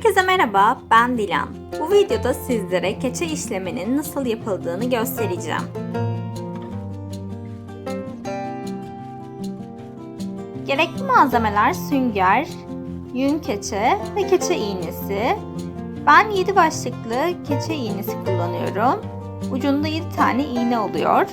Herkese merhaba, ben Dilan. Bu videoda sizlere keçe işleminin nasıl yapıldığını göstereceğim. Gerekli malzemeler sünger, yün keçe ve keçe iğnesi. Ben 7 başlıklı keçe iğnesi kullanıyorum. Ucunda 7 tane iğne oluyor.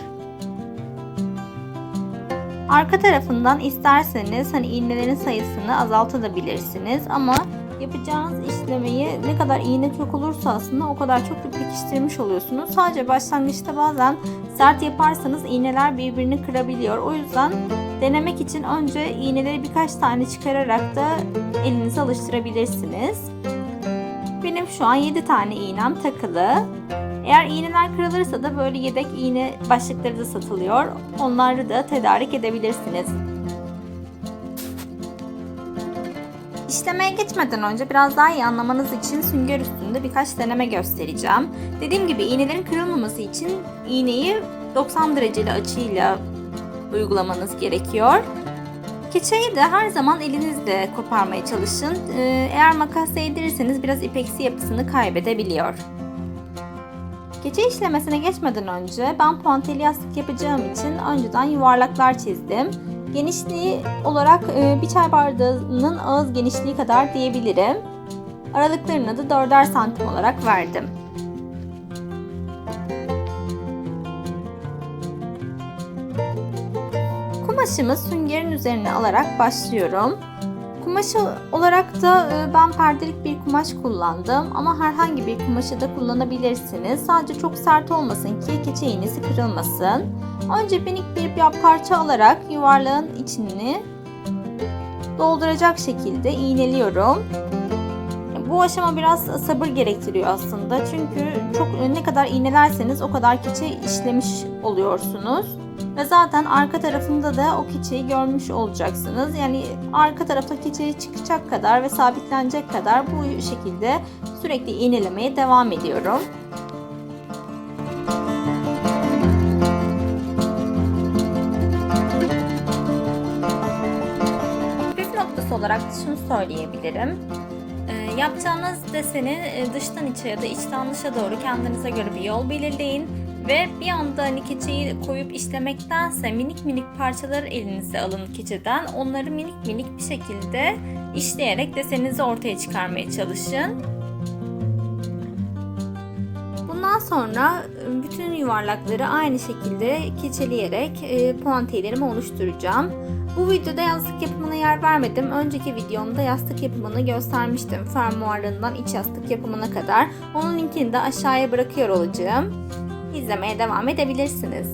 Arka tarafından isterseniz hani iğnelerin sayısını azaltabilirsiniz ama yapacağınız işlemeyi ne kadar iğne çok olursa aslında o kadar çok pekiştirmiş oluyorsunuz. Sadece başlangıçta bazen sert yaparsanız iğneler birbirini kırabiliyor. O yüzden denemek için önce iğneleri birkaç tane çıkararak da elinize alıştırabilirsiniz. Benim şu an 7 tane iğnem takılı. Eğer iğneler kırılırsa da böyle yedek iğne başlıkları da satılıyor. Onları da tedarik edebilirsiniz. İşlemeye geçmeden önce biraz daha iyi anlamanız için sünger üstünde birkaç deneme göstereceğim. Dediğim gibi iğnelerin kırılmaması için iğneyi 90 dereceli açıyla uygulamanız gerekiyor. Keçeyi de her zaman elinizle koparmaya çalışın. Ee, Eğer makas değdirirseniz biraz ipeksi yapısını kaybedebiliyor. Keçe işlemesine geçmeden önce ben puanteli yastık yapacağım için önceden yuvarlaklar çizdim. Genişliği olarak e, bir çay bardağının ağız genişliği kadar diyebilirim. Aralıklarına da 4'er santim olarak verdim. Kumaşımı süngerin üzerine alarak başlıyorum. Kumaşı olarak da e, ben perdelik bir kumaş kullandım ama herhangi bir kumaşı da kullanabilirsiniz. Sadece çok sert olmasın ki keçe iğnesi kırılmasın. Önce minik bir, parça alarak yuvarlağın içini dolduracak şekilde iğneliyorum. Bu aşama biraz sabır gerektiriyor aslında. Çünkü çok ne kadar iğnelerseniz o kadar keçe işlemiş oluyorsunuz. Ve zaten arka tarafında da o keçeyi görmüş olacaksınız. Yani arka tarafta keçeyi çıkacak kadar ve sabitlenecek kadar bu şekilde sürekli iğnelemeye devam ediyorum. Olarak şunu söyleyebilirim. Ee, yapacağınız deseni e, dıştan içe ya da içten dışa doğru kendinize göre bir yol belirleyin ve bir anda hani keçeyi koyup işlemektense minik minik parçalar elinize alın keçeden. Onları minik minik bir şekilde işleyerek deseninizi ortaya çıkarmaya çalışın. Bundan sonra e, bütün yuvarlakları aynı şekilde keçeleyerek e, puantiyelerimi oluşturacağım. Bu videoda yastık yapımına yer vermedim. Önceki videomda yastık yapımını göstermiştim. Fermuarından iç yastık yapımına kadar. Onun linkini de aşağıya bırakıyor olacağım. İzlemeye devam edebilirsiniz.